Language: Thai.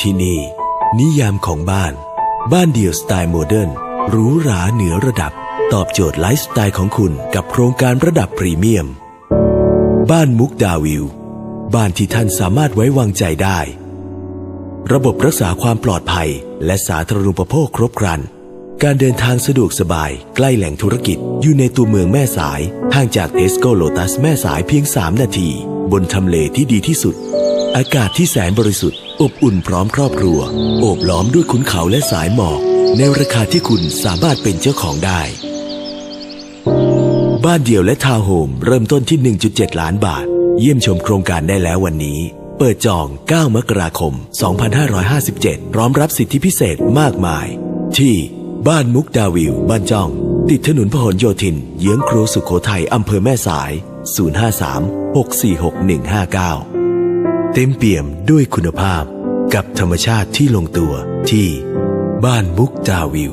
ที่นี่ นิยามของบ้าน บ้านเดี่ยวสไตล์โมเดิร์นหรูหราเหนือระดับ ตอบโจทย์ไลฟ์สไตล์ของคุณกับโครงการระดับพรีเมียม บ้านมุกดาวิว บ้านที่ท่านสามารถไว้วางใจได้ ระบบรักษาความปลอดภัย และสาธารณูปโภคครบครัน การเดินทางสะดวกสบาย ใกล้แหล่งธุรกิจ อยู่ในตัวเมืองแม่สายห่างจากเทสโก้โลตัสแม่สายเพียง 3 นาที บนทำเลที่ดีที่สุด อากาศที่แสนบริสุทธิ์ อบอุ่นพร้อมครอบครัว โอบล้อมด้วยขุนเขาและสายหมอก ในราคาที่คุณสามารถเป็นเจ้าของได้ บ้านเดี่ยวและทาวน์โฮมเริ่มต้นที่ 1.7 ล้านบาท เยี่ยมชมโครงการได้แล้ววันนี้ เปิดจอง 9 มกราคม 2557 พร้อมรับสิทธิพิเศษมากมาย ที่บ้านมุกดาวิว บ้านจ้อง ติดถนนพหลโยธิน เยื้องครูสุขโขทัยอำเภอแม่สาย 053-646-159 เต็มเปี่ยมด้วยคุณภาพกับธรรมชาติที่ลงตัวที่บ้านมุกดาวิว